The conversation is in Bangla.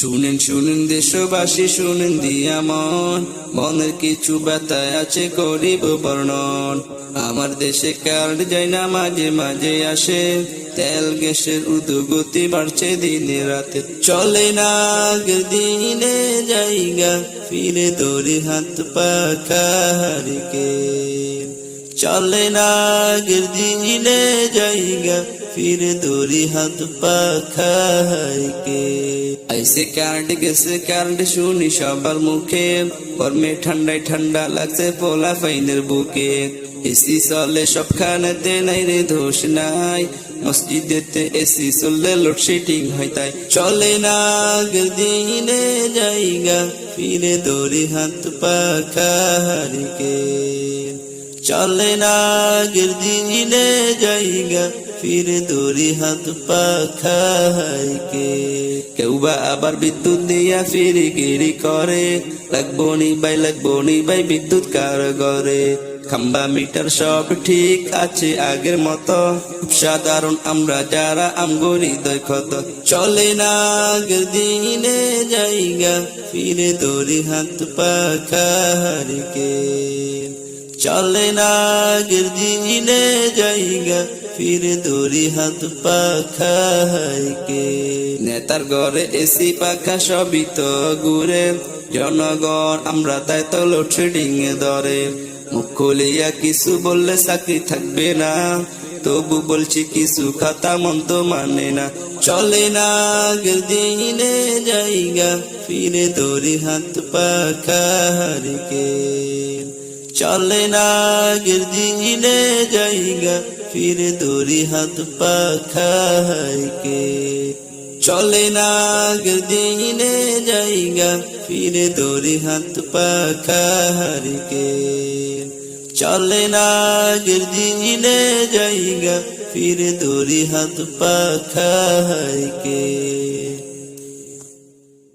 শুনেন শুনেন দেশবাসী, শুনেন দিয়া মন। মনের কিছু ব্যথায় আছে গরিব বর্ণন। আমার দেশে কার্ড যায় না, মাঝে মাঝে আসে। তেল, গ্যাসের উদ্গতি বাড়ছে দিনে রাতে। চলে না আগের দিনে জায়গা, ফিরে দৌড়ি, হাত পাখারিকে চলে না দিনে জায়গা ফিরে দৌড়ি হাত পাখাইকে আইসে কার্ড, গেছে কার্ড, শুনি সবার মুখে। গরমে ঠান্ডায় ঠান্ডা লাগছে পোলা ফাইনের বুকে। এসি চলে সব সবখানেতে নাই রে দোষ নাই। মসজিদেতে এসি চললে লোডশেডিং হয় তাই। চলে না দিনে জায়গা ফিরে দৌড়ি হাত পাখারিকে চলে না আগের দিনে জায়গা ফিরে দৌড়ি হাত পাখাইকে কেউ বা আবার বিদ্যুৎ দিয়া ফিরে গিরি করে, লাগবো নি বাই লাগবো নি বাই বিদ্যুৎ কার গরে খাম্বা মিটার সব ঠিক আছে আগের মতো, সাধারণ আমরা যারা আমগো হৃদয় ক্ষত। চলে না আগের দিনে জায়গা ফিরে দৌড়ি হাত পাখারিকে চলে না আগের দিনে জায়গা, ফিরে দৌড়ি হাত পাখা পাখাইকে নেতার ঘরে এসি পাখা সবই তো ঘুরে, জনগণ আমরা তাই তো লোডশেডিং এ ধরে। মুখ খুলিয়া কিছু বললে চাকরি থাকবে না, তবু বলছি কিছু খাতা মন্দ মানে না। চলে না দিনে জায়গা, ফিরে দৌড়ি হাত পাখারিকে চলে না আগের দিনে জায়গা ফিরে দৌড়ি হাত পাখাইকে চলে না আগের দিনে জায়গা ফিরে দৌড়ি হাত পাখারিকে চলে না আগের দিনে জায়গা ফিরে দৌড়ি হাত পাখাইকে